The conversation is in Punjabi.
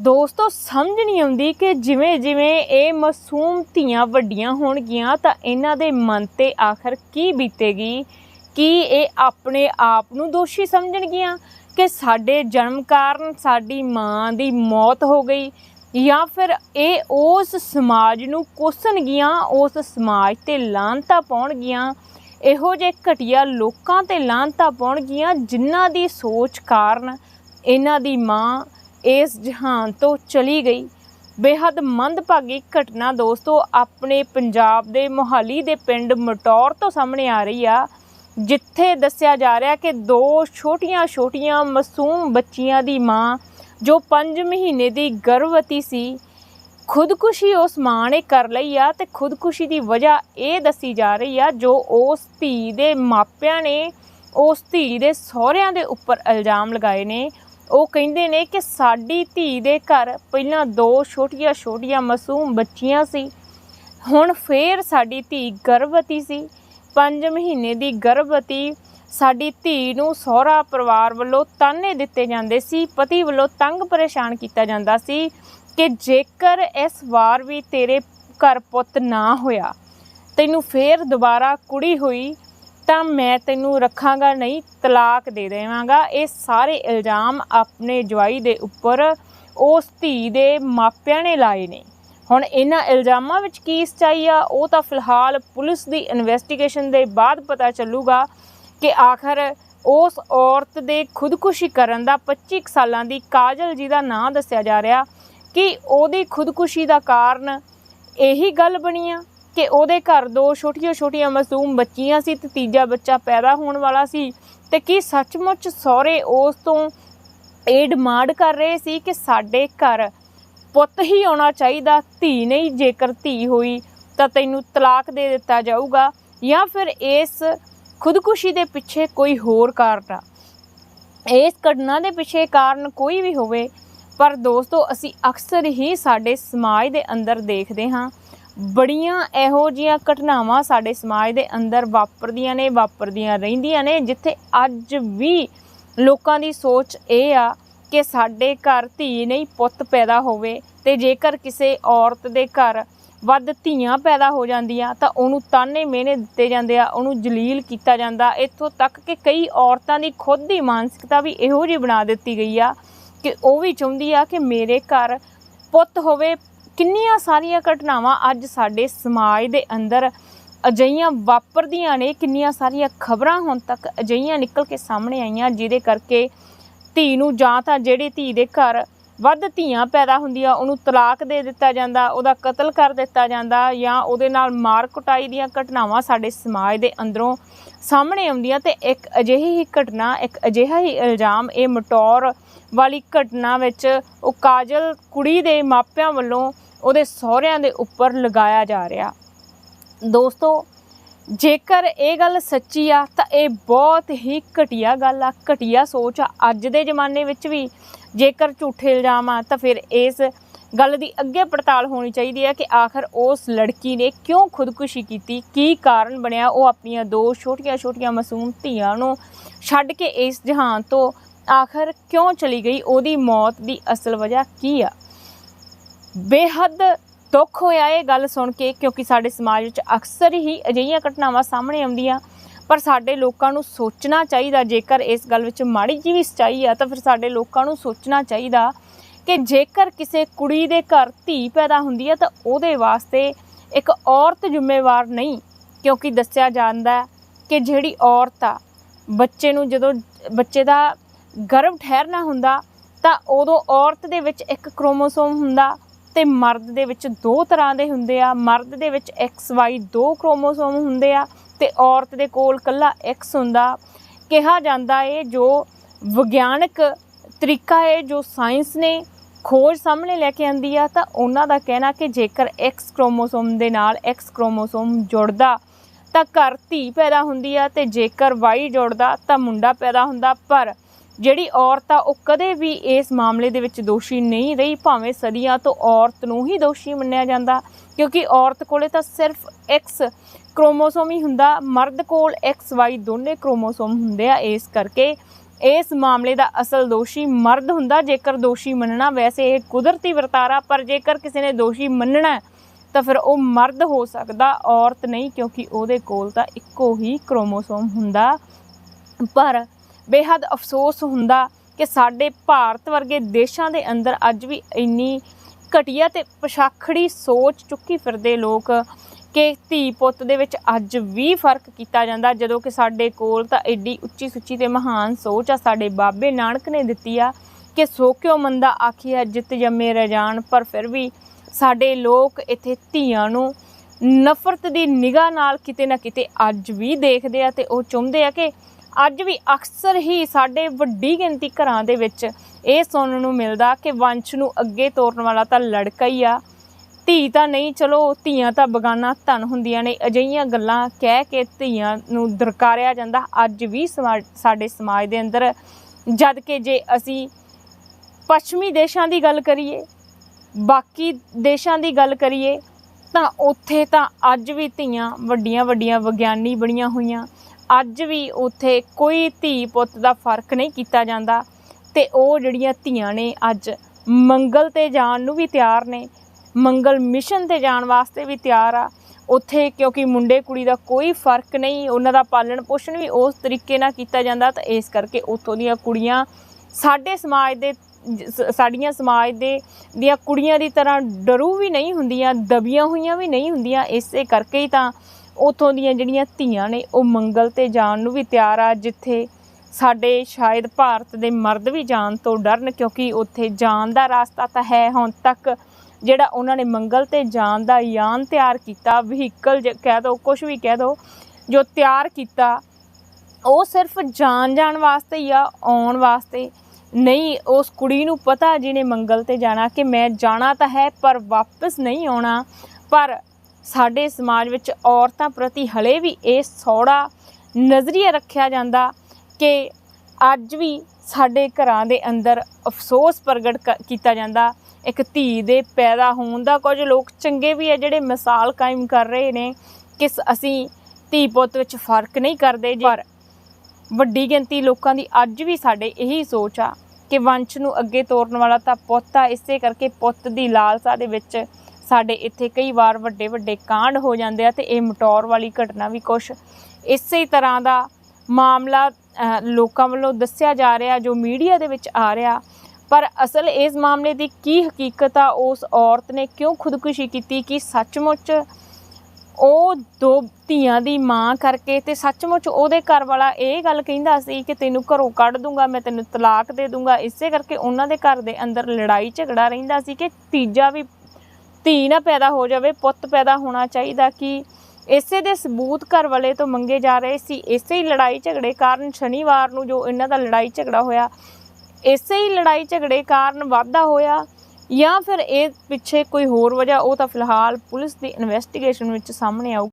ਦੋਸਤੋ, ਸਮਝ ਨਹੀਂ ਆਉਂਦੀ ਕਿ ਜਿਵੇਂ ਜਿਵੇਂ ਇਹ ਮਾਸੂਮ ਧੀਆਂ ਵੱਡੀਆਂ ਹੋਣਗੀਆਂ, ਤਾਂ ਇਹਨਾਂ ਦੇ ਮਨ ਤੇ ਆਖਰ ਕੀ ਬੀਤੇਗੀ? ਕੀ ਇਹ ਆਪਣੇ ਆਪ ਨੂੰ ਦੋਸ਼ੀ ਸਮਝਣਗੀਆਂ? ਕਿ ਸਾਡੇ ਜਨਮ ਕਾਰਨ ਸਾਡੀ ਮਾਂ ਦੀ ਮੌਤ ਹੋ ਗਈ? ਜਾਂ ਫਿਰ ਇਹ ਉਸ ਸਮਾਜ ਨੂੰ ਕੋਸਣਗੀਆਂ, ਉਸ ਸਮਾਜ ਤੇ ਲਾਂਤਾ ਪਾਉਣਗੀਆਂ? ਇਹੋ ਜਿਹੇ ਘਟੀਆ ਲੋਕਾਂ ਤੇ ਲਾਂਤਾ ਪਾਉਣਗੀਆਂ ਜਿਨ੍ਹਾਂ ਦੀ ਸੋਚ ਕਾਰਨ ਇਹਨਾਂ ਦੀ ਮਾਂ ਇਸ ਜਹਾਨ ਤੋਂ ਚਲੀ ਗਈ। ਬੇਹੱਦ ਮੰਦਭਾਗੀ ਘਟਨਾ ਦੋਸਤੋ, ਆਪਣੇ ਪੰਜਾਬ ਦੇ ਮੋਹਾਲੀ ਦੇ ਪਿੰਡ ਮਟੌਰ ਤੋਂ ਸਾਹਮਣੇ ਆ ਰਹੀ ਆ, ਜਿੱਥੇ ਦੱਸਿਆ ਜਾ ਰਿਹਾ ਕਿ ਦੋ ਛੋਟੀਆਂ-ਛੋਟੀਆਂ ਮਾਸੂਮ ਬੱਚੀਆਂ ਦੀ ਮਾਂ, ਜੋ 5 ਮਹੀਨੇ ਦੀ ਗਰਭਵਤੀ ਸੀ, ਖੁਦਕੁਸ਼ੀ ਉਸ ਮਾਂ ਨੇ ਕਰ ਲਈ ਆ ਤੇ ਖੁਦਕੁਸ਼ੀ ਦੀ ਵਜ੍ਹਾ ਇਹ ਦੱਸੀ ਜਾ ਰਹੀ ਆ, ਜੋ ਉਸ ਧੀ ਦੇ ਮਾਪਿਆਂ ਨੇ ਉਸ ਧੀ ਦੇ ਸਹੁਰਿਆਂ ਦੇ ਉੱਪਰ ਇਲਜ਼ਾਮ ਲਗਾਏ ਨੇ। ਉਹ ਕਹਿੰਦੇ ਨੇ ਕਿ ਸਾਡੀ ਧੀ ਦੇ ਘਰ ਪਹਿਲਾਂ ਦੋ ਛੋਟੀਆਂ-ਛੋਟੀਆਂ ਮਾਸੂਮ ਬੱਚੀਆਂ ਸੀ। ਹੁਣ ਫੇਰ ਸਾਡੀ ਧੀ ਗਰਭਵਤੀ ਸੀ। 5 ਮਹੀਨੇ ਦੀ ਗਰਭਵਤੀ ਸਾਡੀ ਧੀ ਨੂੰ ਸਹੁਰਾ ਪਰਿਵਾਰ ਵੱਲੋਂ ਤਾਨੇ ਦਿੱਤੇ ਜਾਂਦੇ ਸੀ। ਪਤੀ ਵੱਲੋਂ ਤੰਗ ਪਰੇਸ਼ਾਨ ਕੀਤਾ ਜਾਂਦਾ ਸੀ ਕਿ ਜੇਕਰ ਇਸ ਵਾਰ ਵੀ ਤੇਰੇ ਘਰ ਪੁੱਤ ਨਾ ਹੋਇਆ, ਤੈਨੂੰ ਫੇਰ ਦੁਬਾਰਾ ਕੁੜੀ ਹੋਈ ਤਾਂ ਮੈਂ ਤੈਨੂੰ ਰੱਖਾਂਗਾ ਨਹੀਂ, ਤਲਾਕ ਦੇ ਦੇਵਾਂਗਾ। ਇਹ ਸਾਰੇ ਇਲਜ਼ਾਮ ਆਪਣੇ ਜਵਾਈ ਦੇ ਉੱਪਰ ਉਸ ਧੀ ਦੇ ਮਾਪਿਆਂ ਨੇ ਲਾਏ ਨੇ। ਹੁਣ ਇਹਨਾਂ ਇਲਜ਼ਾਮਾਂ ਵਿੱਚ ਕੀ ਸਚਾਈ ਆ? ਉਹ ਤਾਂ ਫਿਲਹਾਲ ਪੁਲਿਸ ਦੀ ਇਨਵੈਸਟੀਗੇਸ਼ਨ ਦੇ ਬਾਅਦ ਪਤਾ ਚੱਲੂਗਾ ਕਿ ਆਖਰ ਉਸ ਔਰਤ ਦੇ ਖੁਦਕੁਸ਼ੀ ਕਰਨ ਦਾ 25 ਕੁ ਸਾਲਾਂ ਦੀ ਕਾਜਲ ਜੀ ਦਾ ਨਾਂ ਦੱਸਿਆ ਜਾ ਰਿਹਾ। ਕਿ ਉਹਦੀ ਖੁਦਕੁਸ਼ੀ ਦਾ ਕਾਰਨ ਇਹੀ ਗੱਲ ਬਣੀ ਆ? ਕਿ ਉਹਦੇ ਘਰ ਦੋ ਛੋਟੀਆਂ-ਛੋਟੀਆਂ ਮਾਸੂਮ ਬੱਚੀਆਂ ਸੀ ਤੇ ਤੀਜਾ ਬੱਚਾ ਪੈਦਾ ਹੋਣ ਵਾਲਾ ਸੀ। ਤੇ ਕੀ ਸੱਚਮੁੱਚ ਸਹੁਰੇ ਉਸ ਤੋਂ ਇਹ ਡਿਮਾਂਡ ਕਰ ਰਹੇ ਸੀ ਕਿ ਸਾਡੇ ਘਰ ਪੁੱਤ ਹੀ ਆਉਣਾ ਚਾਹੀਦਾ, ਧੀ ਨਹੀਂ ਜੇਕਰ ਧੀ ਹੋਈ ਤਾਂ ਤੈਨੂੰ ਤਲਾਕ ਦੇ ਦਿੱਤਾ ਜਾਊਗਾ ਜਾਂ ਫਿਰ ਇਸ ਖੁਦਕੁਸ਼ੀ ਦੇ ਪਿੱਛੇ ਕੋਈ ਹੋਰ ਕਾਰਨ ਆ। ਇਸ ਘਟਨਾ ਦੇ ਪਿੱਛੇ ਕਾਰਨ ਕੋਈ ਵੀ ਹੋਵੇ, ਪਰ ਦੋਸਤੋ, ਅਸੀਂ ਅਕਸਰ ਹੀ ਸਾਡੇ ਸਮਾਜ ਦੇ ਅੰਦਰ ਦੇਖਦੇ ਹਾਂ ਬੜੀਆਂ ਇਹੋ ਜੀਆਂ ਘਟਨਾਵਾਂ ਸਾਡੇ ਸਮਾਜ ਦੇ ਅੰਦਰ ਵਾਪਰਦੀਆਂ ਨੇ, ਵਾਪਰਦੀਆਂ ਰਹਿੰਦੀਆਂ ਨੇ, ਜਿੱਥੇ ਅੱਜ ਵੀ ਲੋਕਾਂ ਦੀ ਸੋਚ ਇਹ ਆ ਕਿ ਸਾਡੇ ਘਰ ਧੀ ਨਹੀਂ ਪੁੱਤ ਪੈਦਾ ਹੋਵੇ ਤੇ ਜੇਕਰ ਕਿਸੇ ਔਰਤ ਦੇ ਘਰ ਵੱਧ ਧੀਆਂ ਪੈਦਾ ਹੋ ਜਾਂਦੀਆਂ ਤਾਂ ਉਹਨੂੰ ਤਾਨੇ ਮਿਹਨੇ ਦਿੱਤੇ ਜਾਂਦੇ ਆ, ਉਹਨੂੰ ਜਲੀਲ ਕੀਤਾ ਜਾਂਦਾ। ਇੱਥੋਂ ਤੱਕ ਕਿ ਕਈ ਔਰਤਾਂ ਦੀ ਖੁਦ ਦੀ ਮਾਨਸਿਕਤਾ ਵੀ ਇਹੋ ਜਿਹੀ ਬਣਾ ਦਿੱਤੀ ਗਈ ਆ ਕਿ ਉਹ ਵੀ ਚਾਹੁੰਦੀ ਆ ਕਿ ਮੇਰੇ ਘਰ ਪੁੱਤ ਹੋਵੇ ਕਿੰਨੀਆਂ ਸਾਰੀਆਂ ਘਟਨਾਵਾਂ ਅੱਜ ਸਾਡੇ ਸਮਾਜ ਦੇ ਅੰਦਰ ਅਜਈਆਂ ਵਾਪਰਦੀਆਂ ਨੇ, ਕਿੰਨੀਆਂ ਸਾਰੀਆਂ ਖਬਰਾਂ ਹੁਣ ਤੱਕ ਅਜਈਆਂ ਨਿਕਲ ਕੇ ਸਾਹਮਣੇ ਆਈਆਂ, ਜਿਹਦੇ ਕਰਕੇ ਧੀ ਨੂੰ ਜਾਂ ਤਾਂ ਜਿਹੜੀ ਧੀ ਦੇ ਘਰ ਵੱਧ ਧੀਆਂ ਪੈਦਾ ਹੁੰਦੀਆਂ, ਉਹਨੂੰ ਤਲਾਕ ਦੇ ਦਿੱਤਾ ਜਾਂਦਾ, ਉਹਦਾ ਕਤਲ ਕਰ ਦਿੱਤਾ ਜਾਂਦਾ ਜਾਂ ਉਹਦੇ ਨਾਲ ਮਾਰ ਕੁਟਾਈ ਦੀਆਂ ਘਟਨਾਵਾਂ ਸਾਡੇ ਸਮਾਜ ਦੇ ਅੰਦਰੋਂ ਸਾਹਮਣੇ ਆਉਂਦੀਆਂ ਤੇ ਇੱਕ ਅਜਿਹੀ ਹੀ ਘਟਨਾ, ਇੱਕ ਅਜਿਹਾ ਹੀ ਇਲਜ਼ਾਮ, ਇਹ ਮਟੌਰ ਵਾਲੀ ਘਟਨਾ ਵਿੱਚ ਉਹ ਕਾਜਲ ਕੁੜੀ ਦੇ ਮਾਪਿਆਂ ਵੱਲੋਂ ਉਹਦੇ ਸਹੁਰਿਆਂ ਦੇ ਉੱਪਰ ਲਗਾਇਆ ਜਾ ਰਿਹਾ। ਦੋਸਤੋ, ਜੇਕਰ ਇਹ ਗੱਲ ਸੱਚੀ ਆ, ਤਾਂ ਇਹ ਬਹੁਤ ਹੀ ਘਟੀਆ ਗੱਲ ਆ, ਘਟੀਆ ਸੋਚ ਆ। ਅੱਜ ਦੇ ਜ਼ਮਾਨੇ ਵਿੱਚ ਵੀ ਜੇਕਰ ਝੂਠੇ ਇਲਜ਼ਾਮ ਆ, ਤਾਂ ਫਿਰ ਇਸ ਗੱਲ ਦੀ ਅੱਗੇ ਪੜਤਾਲ ਹੋਣੀ ਚਾਹੀਦੀ ਹੈ ਕਿ ਆਖਰ ਉਸ ਲੜਕੀ ਨੇ ਕਿਉਂ ਖੁਦਕੁਸ਼ੀ ਕੀਤੀ, ਕੀ ਕਾਰਨ ਬਣਿਆ, ਉਹ ਆਪਣੀਆਂ ਦੋ ਛੋਟੀਆਂ-ਛੋਟੀਆਂ ਮਾਸੂਮ ਧੀਆਂ ਨੂੰ ਛੱਡ ਕੇ ਇਸ ਜਹਾਨ ਤੋਂ ਆਖਰ ਕਿਉਂ ਚਲੀ ਗਈ, ਉਹਦੀ ਮੌਤ ਦੀ ਅਸਲ ਵਜ੍ਹਾ ਕੀ ਆ? ਬੇਹੱਦ ਦੁੱਖ ਹੋਇਆ ਇਹ ਗੱਲ ਸੁਣ ਕੇ, ਕਿਉਂਕਿ ਸਾਡੇ ਸਮਾਜ ਵਿੱਚ ਅਕਸਰ ਹੀ ਅਜਿਹੀਆਂ ਘਟਨਾਵਾਂ ਸਾਹਮਣੇ ਆਉਂਦੀਆਂ। ਪਰ ਸਾਡੇ ਲੋਕਾਂ ਨੂੰ ਸੋਚਣਾ ਚਾਹੀਦਾ, ਜੇਕਰ ਇਸ ਗੱਲ ਵਿੱਚ ਮਾੜੀ ਜਿਹੀ ਵੀ ਸੱਚਾਈ ਆ, ਤਾਂ ਫਿਰ ਸਾਡੇ ਲੋਕਾਂ ਨੂੰ ਸੋਚਣਾ ਚਾਹੀਦਾ ਕਿ ਜੇਕਰ ਕਿਸੇ ਕੁੜੀ ਦੇ ਘਰ ਧੀ ਪੈਦਾ ਹੁੰਦੀ ਆ, ਤਾਂ ਉਹਦੇ ਵਾਸਤੇ ਇੱਕ ਔਰਤ ਜ਼ਿੰਮੇਵਾਰ ਨਹੀਂ। ਕਿਉਂਕਿ ਦੱਸਿਆ ਜਾਂਦਾ ਕਿ ਜਿਹੜੀ ਔਰਤ ਆ, ਬੱਚੇ ਨੂੰ ਜਦੋਂ ਬੱਚੇ ਦਾ ਗਰਭ ਠਹਿਰਨਾ ਹੁੰਦਾ, ਤਾਂ ਉਦੋਂ ਔਰਤ ਦੇ ਵਿੱਚ ਇੱਕ ਕ੍ਰੋਮੋਸੋਮ ਹੁੰਦਾ ਤੇ ਮਰਦ ਦੇ ਵਿੱਚ ਦੋ ਤਰ੍ਹਾਂ ਦੇ ਹੁੰਦੇ ਆ। ਮਰਦ ਦੇ ਵਿੱਚ XY ਦੋ ਕ੍ਰੋਮੋਸੋਮ ਹੁੰਦੇ ਆ ਤੇ ਔਰਤ ਦੇ ਕੋਲ ਇਕੱਲਾ X ਹੁੰਦਾ। ਕਿਹਾ ਜਾਂਦਾ ਏ ਜੋ ਵਿਗਿਆਨਕ ਤਰੀਕਾ ਹੈ ਜੋ ਸਾਇੰਸ ਨੇ ਖੋਜ ਸਾਹਮਣੇ ਲੈ ਕੇ ਆਂਦੀ ਆ, ਤਾਂ ਉਹਨਾਂ ਦਾ ਕਹਿਣਾ ਕਿ ਜੇਕਰ X ਕ੍ਰੋਮੋਸੋਮ ਦੇ ਨਾਲ X ਕ੍ਰੋਮੋਸੋਮ ਜੁੜਦਾ, ਤਾਂ ਘਰ ਧੀ ਪੈਦਾ ਹੁੰਦੀ ਆ ਤੇ ਜੇਕਰ Y ਜੁੜਦਾ, ਤਾਂ ਮੁੰਡਾ ਪੈਦਾ ਹੁੰਦਾ। ਪਰ ਜਿਹੜੀ ਔਰਤ ਆ, ਉਹ ਕਦੇ ਵੀ ਇਸ ਮਾਮਲੇ ਦੇ ਵਿੱਚ ਦੋਸ਼ੀ ਨਹੀਂ ਰਹੀ, ਭਾਵੇਂ ਸਦੀਆਂ ਤੋਂ ਔਰਤ ਨੂੰ ਹੀ ਦੋਸ਼ੀ ਮੰਨਿਆ ਜਾਂਦਾ। ਕਿਉਂਕਿ ਔਰਤ ਕੋਲੇ ਤਾਂ ਸਿਰਫ X ਕ੍ਰੋਮੋਸੋਮ ਹੀ ਹੁੰਦਾ, ਮਰਦ ਕੋਲ XY ਦੋਨੇ ਕ੍ਰੋਮੋਸੋਮ ਹੁੰਦੇ ਆ, ਇਸ ਕਰਕੇ ਇਸ ਮਾਮਲੇ ਦਾ ਅਸਲ ਦੋਸ਼ੀ ਮਰਦ ਹੁੰਦਾ। ਜੇਕਰ ਦੋਸ਼ੀ ਮੰਨਣਾ ਵੈਸੇ ਇਹ ਕੁਦਰਤੀ ਵਰਤਾਰਾ, ਪਰ ਜੇਕਰ ਕਿਸੇ ਨੇ ਦੋਸ਼ੀ ਮੰਨਣਾ ਤਾਂ ਫਿਰ ਉਹ ਮਰਦ ਹੋ ਸਕਦਾ, ਔਰਤ ਨਹੀਂ, ਕਿਉਂਕਿ ਉਹਦੇ ਕੋਲ ਤਾਂ ਇੱਕੋ ਹੀ ਕ੍ਰੋਮੋਸੋਮ ਹੁੰਦਾ। ਪਰ ਬੇਹੱਦ ਅਫਸੋਸ ਹੁੰਦਾ ਕਿ ਸਾਡੇ ਭਾਰਤ ਵਰਗੇ ਦੇਸ਼ਾਂ ਦੇ ਅੰਦਰ ਅੱਜ ਵੀ ਇੰਨੀ ਘਟੀਆ ਤੇ ਪਛਾਖੜੀ ਸੋਚ ਚੁੱਕੀ ਫਿਰਦੇ ਲੋਕ ਕਿ ਧੀ ਪੁੱਤ ਦੇ ਵਿੱਚ ਅੱਜ ਵੀ ਫ਼ਰਕ ਕੀਤਾ ਜਾਂਦਾ। ਜਦੋਂ ਕਿ ਸਾਡੇ ਕੋਲ ਤਾਂ ਐਡੀ ਉੱਚੀ ਸੁੱਚੀ ਤੇ ਮਹਾਨ ਸੋਚ ਆ, ਸਾਡੇ ਬਾਬੇ ਨਾਨਕ ਨੇ ਦਿੱਤੀ ਆ ਕਿ ਸੋ ਕਿਉ ਮੰਦਾ ਆਖੀਆ ਜਿੱਤ ਜੰਮੇ ਰਜਾਨ ਪਰ ਫਿਰ ਵੀ ਸਾਡੇ ਲੋਕ ਇੱਥੇ ਧੀਆਂ ਨੂੰ ਨਫ਼ਰਤ ਦੀ ਨਿਗਾਹ ਨਾਲ ਕਿਤੇ ਨਾ ਕਿਤੇ ਅੱਜ ਵੀ ਦੇਖਦੇ ਆ ਤੇ ਉਹ ਚਾਹੁੰਦੇ ਆ ਕਿ ਅੱਜ ਵੀ ਅਕਸਰ ਹੀ ਸਾਡੇ ਵੱਡੀ ਗਿਣਤੀ ਘਰਾਂ ਦੇ ਵਿੱਚ ਇਹ ਸੁਣਨ ਨੂੰ ਮਿਲਦਾ ਕਿ ਵੰਸ਼ ਨੂੰ ਅੱਗੇ ਤੋਰਨ ਵਾਲਾ ਤਾਂ ਲੜਕਾ ਹੀ ਆ। ਧੀ ਤਾਂ ਨਹੀਂ, ਚਲੋ ਧੀਆਂ ਤਾਂ ਬਗਾਨਾ ਧਨ ਹੁੰਦੀਆਂ ਨੇ। ਅਜਿਹੀਆਂ ਗੱਲਾਂ ਕਹਿ ਕੇ ਧੀਆਂ ਨੂੰ ਦਰਕਾਰਿਆ ਜਾਂਦਾ। ਅੱਜ ਵੀ ਸਮਾ- ਸਾਡੇ ਸਮਾਜ ਦੇ ਅੰਦਰ ਜਦ ਕਿ ਜੇ ਅਸੀਂ ਪੱਛਮੀ ਦੇਸ਼ਾਂ ਦੀ ਗੱਲ ਕਰੀਏ, ਬਾਕੀ ਦੇਸ਼ਾਂ ਦੀ ਗੱਲ ਕਰੀਏ, ਤਾਂ ਉੱਥੇ ਤਾਂ ਅੱਜ ਵੀ ਧੀਆਂ ਵੱਡੀਆਂ ਵੱਡੀਆਂ ਵਿਗਿਆਨੀ ਬਣੀਆਂ ਹੋਈਆਂ। ਅੱਜ ਵੀ ਉੱਥੇ ਕੋਈ ਧੀ ਪੁੱਤ ਦਾ ਫ਼ਰਕ ਨਹੀਂ ਕੀਤਾ ਜਾਂਦਾ ਤੇ ਉਹ ਜਿਹੜੀਆਂ ਧੀਆਂ ਨੇ ਅੱਜ ਮੰਗਲ ਤੇ ਜਾਣ ਨੂੰ ਵੀ ਤਿਆਰ ਨੇ, ਮੰਗਲ ਮਿਸ਼ਨ ਤੇ ਜਾਣ ਵਾਸਤੇ ਵੀ ਤਿਆਰ ਆ, ਉੱਥੇ ਕਿਉਂਕਿ ਮੁੰਡੇ ਕੁੜੀ ਦਾ ਕੋਈ ਫ਼ਰਕ ਨਹੀਂ, ਉਹਨਾਂ ਦਾ ਪਾਲਣ ਪੋਸ਼ਣ ਵੀ ਉਸ ਤਰੀਕੇ ਨਾਲ ਕੀਤਾ ਜਾਂਦਾ ਤਾਂ ਇਸ ਕਰਕੇ ਉੱਥੋਂ ਦੀਆਂ ਕੁੜੀਆਂ ਸਾਡੇ ਸਮਾਜ ਦੇ ਸਾਡੀਆਂ ਸਮਾਜ ਦੇ, ਦੀਆਂ ਕੁੜੀਆਂ ਦੀ ਤਰ੍ਹਾਂ ਡਰੂ ਵੀ ਨਹੀਂ ਹੁੰਦੀਆਂ, ਦਬੀਆਂ ਹੋਈਆਂ ਵੀ ਨਹੀਂ ਹੁੰਦੀਆਂ, ਇਸੇ ਕਰਕੇ ਹੀ ਤਾਂ ਉੱਥੋਂ ਦੀਆਂ ਜਿਹੜੀਆਂ ਧੀਆਂ ਨੇ, ਉਹ ਮੰਗਲ ਤੇ ਜਾਣ ਨੂੰ ਵੀ ਤਿਆਰ ਆ, ਜਿੱਥੇ ਸਾਡੇ ਸ਼ਾਇਦ ਭਾਰਤ ਦੇ ਮਰਦ ਵੀ ਜਾਣ ਤੋਂ ਡਰਨ, ਕਿਉਂਕਿ ਉੱਥੇ ਜਾਣ ਦਾ ਰਸਤਾ ਤਾਂ ਹੈ ਹੁਣ ਤੱਕ। ਜਿਹੜਾ ਉਹਨਾਂ ਨੇ ਮੰਗਲ ਤੇ ਜਾਣ ਦਾ ਯਾਨ ਤਿਆਰ ਕੀਤਾ, ਵਹੀਕਲ ਕਹਿ ਦੋ ਕੁਝ ਵੀ ਕਹਿ ਦੋ, ਜੋ ਤਿਆਰ ਕੀਤਾ, ਉਹ ਸਿਰਫ ਜਾਣ ਜਾਣ ਵਾਸਤੇ ਹੀ ਆ, ਆਉਣ ਵਾਸਤੇ ਨਹੀਂ। ਉਸ ਕੁੜੀ ਨੂੰ ਪਤਾ ਜਿਹਨੇ ਮੰਗਲ ਤੇ ਜਾਣਾ, ਕਿ ਮੈਂ ਜਾਣਾ ਤਾਂ ਹੈ, ਪਰ ਵਾਪਸ ਨਹੀਂ ਆਉਣਾ। ਪਰ ਸਾਡੇ ਸਮਾਜ ਵਿੱਚ ਔਰਤਾਂ ਪ੍ਰਤੀ ਹਲੇ ਵੀ ਇਹ ਸੌੜਾ ਨਜ਼ਰੀਆ ਰੱਖਿਆ ਜਾਂਦਾ ਕਿ ਅੱਜ ਵੀ ਸਾਡੇ ਘਰਾਂ ਦੇ ਅੰਦਰ ਅਫਸੋਸ ਪ੍ਰਗਟ ਕ- ਕੀਤਾ ਜਾਂਦਾ। ਇੱਕ ਧੀ ਦੇ ਪੈਦਾ ਹੋਣ ਦਾ ਕੁਝ ਲੋਕ ਚੰਗੇ ਵੀ ਹੈ ਜਿਹੜੇ ਮਿਸਾਲ ਕਾਇਮ ਕਰ ਰਹੇ ਨੇ ਕਿ ਅਸੀਂ ਧੀ ਪੁੱਤ ਵਿੱਚ ਫ਼ਰਕ ਨਹੀਂ ਕਰਦੇ ਪਰ ਵੱਡੀ ਗਿਣਤੀ ਲੋਕਾਂ ਦੀ ਅੱਜ ਵੀ ਸਾਡੇ ਇਹੀ ਸੋਚ ਆ ਕਿ ਵੰਸ਼ ਨੂੰ ਅੱਗੇ ਤੋਰਨ ਵਾਲਾ ਤਾਂ ਪੁੱਤ ਆ। ਇਸੇ ਕਰਕੇ ਪੁੱਤ ਦੀ ਲਾਲਸਾ ਦੇ ਵਿੱਚ ਸਾਡੇ ਇੱਥੇ ਕਈ ਵਾਰ ਵੱਡੇ ਵੱਡੇ ਕਾਂਡ ਹੋ ਜਾਂਦੇ ਆ ਤੇ ਇਹ ਮਟੌਰ ਵਾਲੀ ਘਟਨਾ ਵੀ ਕੁਛ ਇਸੇ ਤਰ੍ਹਾਂ ਦਾ ਮਾਮਲਾ ਲੋਕਾਂ ਵੱਲੋਂ ਦੱਸਿਆ ਜਾ ਰਿਹਾ, ਜੋ ਮੀਡੀਆ ਦੇ ਵਿੱਚ ਆ ਰਿਹਾ। ਪਰ ਅਸਲ ਇਸ ਮਾਮਲੇ ਦੀ ਕੀ ਹਕੀਕਤ ਆ, ਉਸ ਔਰਤ ਨੇ ਕਿਉਂ ਖੁਦਕੁਸ਼ੀ ਕੀਤੀ, ਕਿ ਸੱਚਮੁੱਚ ਉਹ ਦੋ ਧੀਆਂ ਦੀ ਮਾਂ ਕਰਕੇ ਤੇ ਸੱਚਮੁੱਚ ਉਹਦੇ ਘਰ ਵਾਲਾ ਇਹ ਗੱਲ ਕਹਿੰਦਾ ਸੀ ਕਿ ਤੈਨੂੰ ਘਰੋਂ ਕੱਢ ਦੂੰਗਾ, ਮੈਂ ਤੈਨੂੰ ਤਲਾਕ ਦੇ ਦੂੰਗਾ। ਇਸੇ ਕਰਕੇ ਉਹਨਾਂ ਦੇ ਘਰ ਦੇ ਅੰਦਰ ਲੜਾਈ ਝਗੜਾ ਰਹਿੰਦਾ ਸੀ ਕਿ ਤੀਜਾ ਵੀ ਧੀ ਨਾ ਪੈਦਾ ਹੋ ਜਾਵੇ, ਪੁੱਤ ਪੈਦਾ ਹੋਣਾ ਚਾਹੀਦਾ ਕਿ ਇਸੇ ਦੇ ਸਬੂਤ ਘਰ ਵਾਲੇ ਤੋਂ ਮੰਗੇ ਜਾ ਰਹੇ ਸੀ। ਇਸੇ ਹੀ ਲੜਾਈ ਝਗੜੇ ਕਾਰਨ ਸ਼ਨੀਵਾਰ ਨੂੰ ਜੋ ਇਹਨਾਂ ਦਾ ਲੜਾਈ ਝਗੜਾ ਹੋਇਆ, ਇਸੇ ਹੀ ਲੜਾਈ ਝਗੜੇ ਕਾਰਨ ਵਾਧਾ ਹੋਇਆ ਜਾਂ ਫਿਰ ਇਹ ਪਿੱਛੇ ਕੋਈ ਹੋਰ ਵਜ੍ਹਾ, ਉਹ ਤਾਂ ਫਿਲਹਾਲ ਪੁਲਿਸ ਦੀ ਇਨਵੈਸਟੀਗੇਸ਼ਨ ਵਿੱਚ ਸਾਹਮਣੇ ਆਊ